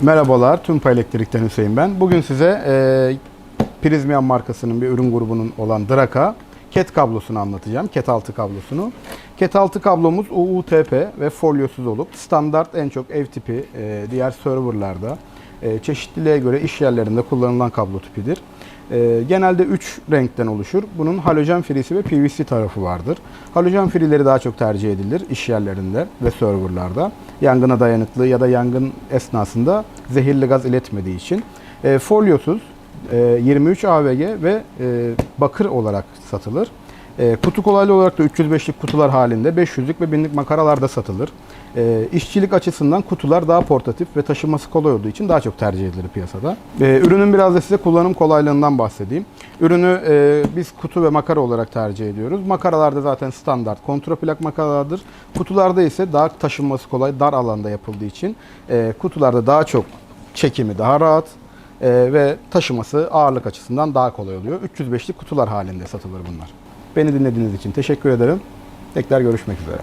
Merhabalar, Tümpa Elektrik'ten Hüseyin ben. Bugün size e, Prizmian markasının bir ürün grubunun olan Draka ket kablosunu anlatacağım. Ket altı kablosunu. Ket altı kablomuz UUTP ve folyosuz olup standart en çok ev tipi e, diğer serverlarda e, çeşitliliğe göre iş yerlerinde kullanılan kablo tipidir. E, genelde 3 renkten oluşur. Bunun halojen frisi ve PVC tarafı vardır. Halojen frileri daha çok tercih edilir iş yerlerinde ve serverlarda. Yangına dayanıklı ya da yangın esnasında zehirli gaz iletmediği için. E, folyosuz e, 23 AVG ve e, bakır olarak satılır. E, kutu kolaylı olarak da 305'lik kutular halinde 500'lük ve 1000'lik makaralarda satılır. E, işçilik açısından kutular daha portatif ve taşınması kolay olduğu için daha çok tercih edilir piyasada. E, ürünün biraz da size kullanım kolaylığından bahsedeyim. Ürünü e, biz kutu ve makara olarak tercih ediyoruz. Makaralarda zaten standart kontraplak makaralardır. Kutularda ise daha taşınması kolay, dar alanda yapıldığı için e, kutularda daha çok çekimi daha rahat e, ve taşıması ağırlık açısından daha kolay oluyor. 305'lik kutular halinde satılır bunlar. Beni dinlediğiniz için teşekkür ederim. Tekrar görüşmek üzere.